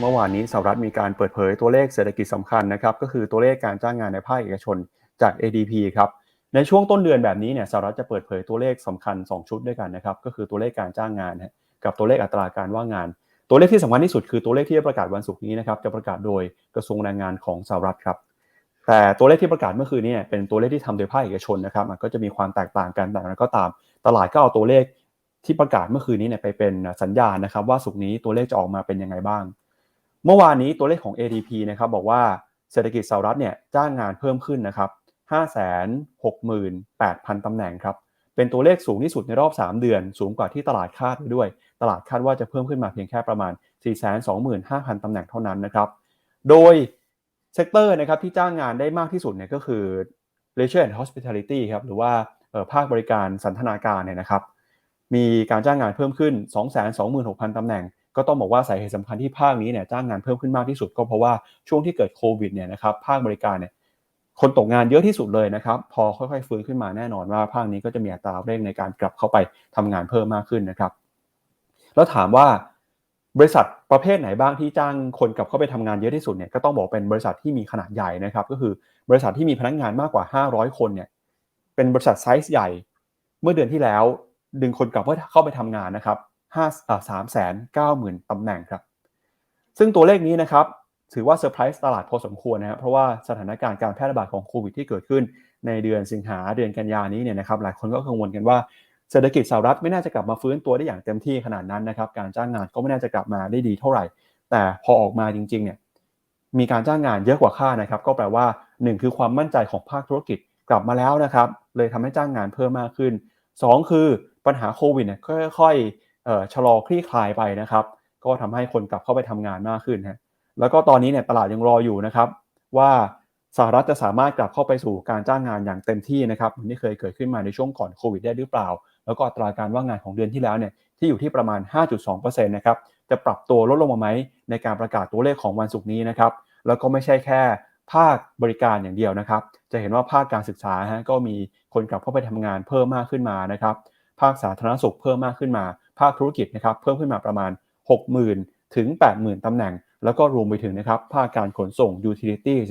เมื่อวานนี้สหรัฐมีการเปิดเผยตัวเลขเศรษฐกิจสำคัญนะครับก็คือตัวเลขการจ้างงานในภาคเอกชนจาก ADP ครับในช่วงต้นเดือนแบบนี้เนี่ยสหรัฐจะเปิดเผยตัวเลขสำคัญ 2 ชุดด้วยกันนะครับก็คือตัวเลขการจ้างงาน กับตัวเลขอัตราการว่างงาน ตัวเลขที่สำคัญที่สุดคือตัวเลขที่จะประกาศวันศุกร์นี้นะครับจะประกาศโดยกระทรวงแรงงานของสหรัฐครับแต่ตัวเลขที่ประกาศเมื่อคืนนี้เป็นตัวเลขที่ทำโดยภาคเอกชนนะครับมันก็จะมีความแตกต่างกันแต่นั้นก็ตาม ตลาดก็เอาตัวเลขที่ประกาศเมื่อคืนนี้เนี่ยไปเป็นสัญญาณนะครับว่าสุกนี้ตัวเลขจะออกมาเป็นยังไงบ้าง เมื่อวานนี้ตัวเลขของ ADP นะครับบอกว่าเศรษฐกิจสหรัฐเนี่ยจ้างงานเพิ่มขึ้นนะครับ568,000 ตำแหน่งครับ เป็นตัวเลขสูงที่สุดในรอบ 3 เดือน สูงกว่าที่ตลาดคาดด้วย ตลาดคาดว่าจะเพิ่มขึ้นมาเพียงแค่ประมาณ 425,000 ตำแหน่งเท่านั้นนะครับ โดยเซกเตอร์นะครับที่จ้างงานได้มากที่สุดเนี่ยก็คือ leisure and hospitality ครับ หรือว่าภาคบริการสันทนาการเนี่ยนะครับ มีการจ้างงานเพิ่มขึ้น 226,000 ตำแหน่ง ก็ต้องบอกว่าสาเหตุสำคัญที่ภาคนี้เนี่ยจ้างงานเพิ่มขึ้นมากที่สุดก็เพราะว่าช่วงที่เกิดโควิดเนี่ยนะครับภาคบริการเนี่ยคนตกงานเยอะที่สุดเลยนะครับพอค่อยๆฟื้นขึ้นมาแน่นอนว่าภาคนี้ก็จะมีอัตราเร่งในการกลับเข้าไปทำงานเพิ่มมากขึ้นนะครับ แล้วถามว่าบริษัทประเภทไหนบ้างที่จ้างคนกลับเข้าไปทำงานเยอะที่สุดเนี่ยก็ต้องบอกเป็นบริษัทที่มีขนาดใหญ่นะครับ ก็คือบริษัทที่มีพนักงานมากกว่า 500 คนเนี่ยเป็นบริษัทไซส์ใหญ่ เมื่อเดือนที่แล้วดึงคนกลับเข้าไปทำงานนะครับ ห้าสามแสนเก้าหมื่นตำแหน่งครับ ซึ่งตัวเลขนี้นะครับถือว่าเซอร์ไพรส์ตลาดพอสมควรนะครับเพราะว่าสถานการณ์การแพร่ระบาดของโควิดที่เกิดขึ้นในเดือนสิงหาเดือนกันยานี้เนี่ยนะครับหลายคนก็กังวลกันว่าเศรษฐกิจสหรัฐไม่น่าจะกลับมาฟื้นตัวได้อย่างเต็มที่ขนาดนั้นนะครับการจ้างงานก็ไม่น่าจะกลับมาได้ดีเท่าไหร่ แต่พอออกมาจริงๆเนี่ยมีการจ้างงานเยอะกว่าค่านะครับก็แปลว่า 1 คือความมั่นใจของภาคธุรกิจกลับมาแล้วนะครับเลยทำให้จ้างงานเพิ่มมากขึ้น 2 คือปัญหาโควิดเนี่ยค่อยๆ ชะลอคลี่คลายไปนะครับ ก็ทำให้คนกลับเข้าไปทำงานมากขึ้นฮะแล้วก็ตอนนี้เนี่ยตลาดยังรออยู่นะครับว่าสหรัฐจะสามารถกลับเข้าไปสู่การจ้างงานอย่างเต็มที่นะครับเหมือนที่เคยเกิดขึ้นมาในช่วงก่อนโควิดได้หรือเปล่า แล้วก็อัตราการว่างงานของเดือนที่แล้วเนี่ยที่อยู่ที่ประมาณ 5.2%นะครับจะปรับตัวลดลงมาไหมในการประกาศตัวเลขของวันศุกร์นี้นะครับแล้วก็ไม่ใช่แค่ภาคบริการอย่างเดียวนะครับ จะเห็นว่าภาคการศึกษาฮะก็มีคนกลับเข้าไปทำงานเพิ่มมากขึ้นมานะครับ ภาคสาธารณสุขเพิ่มมากขึ้นมา ภาคธุรกิจนะครับเพิ่มขึ้นมาประมาณ 60,000 ถึง 80,000 ตำแหน่ง แล้วก็รวมไปถึงนะครับภาคการขนส่ง utilities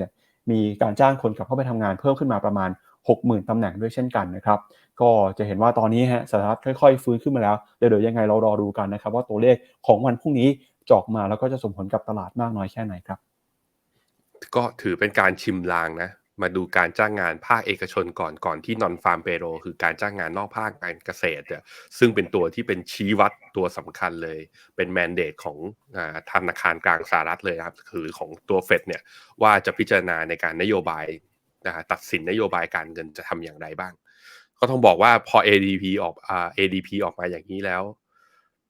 มีการจ้างคนกลับเข้าไปทำงานเพิ่มขึ้นมาประมาณ 60,000 ตำแหน่งด้วยเช่นกันนะครับก็จะเห็นว่าตอนนี้ฮะสหรัฐค่อยๆ ฟื้นขึ้นมาแล้วเดี๋ยวยังไงเรารอดูกันนะครับว่าตัวเลขของวันพรุ่งนี้จอกมาแล้วก็จะส่งผลกับตลาดมากน้อยแค่ไหนครับ ก็ถือเป็นการชิมลางนะ มาดูการจ้างงานภาคเอกชนก่อนก่อนที่นอนฟาร์มเปโรคือการจ้างงานนอกภาคการเกษตรเนี่ยซึ่งเป็นตัวที่เป็นชี้วัดตัวสำคัญเลย เป็นแมนเดตของธนาคารกลางสหรัฐเลยครับคือของตัวเฟดเนี่ยว่าจะพิจารณาในการนโยบายตัดสินนโยบายการเงินจะทำอย่างไรบ้าง ก็ต้องบอกว่าพอ ADP ออกอ่า ADP ออกมาอย่างนี้แล้ว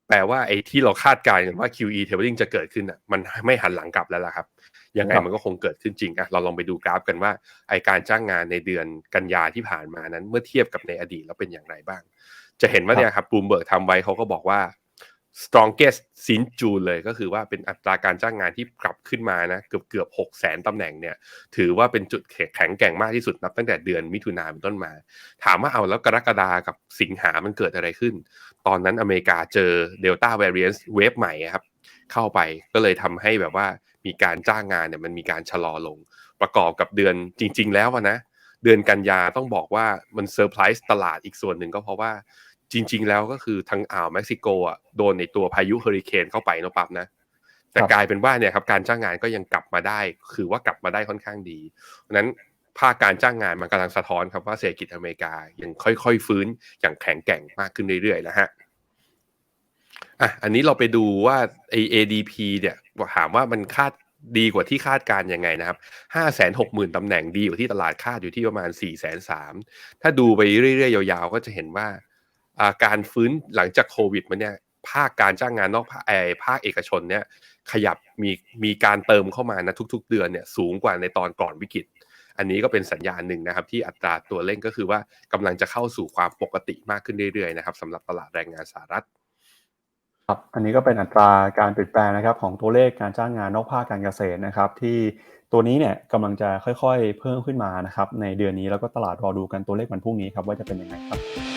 แปลว่าไอ้ที่เราคาดการณ์กันว่า QE tapering จะเกิดขึ้นอะมันไม่หันหลังกลับแล้วล่ะครับ ยังไงมันก็คงเกิดขึ้นจริงอะเราลองไปดูกราฟกันว่าไอการจ้างงานในเดือนกันยาที่ผ่านมานั้น เมื่อเทียบกับในอดีตแล้วเป็นอย่างไรบ้าง จะเห็นว่าเนี่ยครับบูมเบิร์กทำไว้เขาก็บอกว่า strongest since June เลยก็คือว่าเป็นอัตราการจ้างงานที่กลับขึ้นมานะเกือบเกือบหกแสนตำแหน่งเนี่ยถือว่าเป็นจุดแข็งแกร่งมากที่สุดนับตั้งแต่เดือนมิถุนาเป็นต้นมา ถามว่าเอาแล้วกรกฎากับสิงหามันเกิดอะไรขึ้น ตอนนั้นอเมริกาเจอเดลต้า variant เวฟใหม่ครับเข้าไปก็เลยทำให้แบบว่ามีการจ้างงานเนี่ยมันมีการชะลอลง ประกอบกับเดือนจริง ๆ แล้วนะเดือนกันยาต้องบอกว่ามันเซอร์ไพรส์ตลาดอีกส่วนหนึ่งก็เพราะว่า จริง ๆ แล้วก็คือทางอ่าวเม็กซิโกอะโดนในตัวพายุเฮอริเคนเข้าไปนะปั๊บนะแต่กลายเป็นว่าเนี่ยครับการจ้างงานก็ยังกลับมาได้ คือว่ากลับมาได้ค่อนข้างดีเพราะนั้นภาคการจ้างงานมันกำลังสะท้อนครับว่าเศรษฐกิจอเมริกายังค่อยๆฟื้นอย่างแข็งแกร่งมากขึ้นเรื่อยๆนะฮะอะอันนี้เราไปดูว่าไอ ADP เนี่ยถามว่ามันคาดดีกว่าที่คาดการยังไงนะครับห้าแสนหกหมื่นตำแหน่งดีกว่าที่ตลาดคาดอยู่ที่ประมาณสี่แสนสามถ้าดูไปเรื่อยๆ ยาวๆ ก็จะเห็นว่า การฟื้นหลังจากโควิดมันเนี่ยภาคการจ้างงานนอกภาคภาคเอกชนเนี่ยขยับมีมีการเติมเข้ามานะทุก ๆ เดือนเนี่ยสูงกว่าในตอนก่อนวิกฤต อันนี้ก็เป็นสัญญาณหนึ่งนะครับ ที่อัตราตัวเร่งก็คือว่ากำลังจะเข้าสู่ความปกติมากขึ้นเรื่อยๆนะครับสำหรับตลาดแรงงานสหรัฐครับอันนี้ก็เป็นอัตราการเปลี่ยนแปลงนะครับของตัวเลขการจ้างงานนอกภาคการเกษตรนะครับ ที่ตัวนี้เนี่ยกำลังจะค่อยๆ เพิ่มขึ้นมานะครับในเดือนนี้แล้วก็ตลาดรอดูกันตัวเลขวันพรุ่งนี้ครับว่าจะเป็นยังไงครับ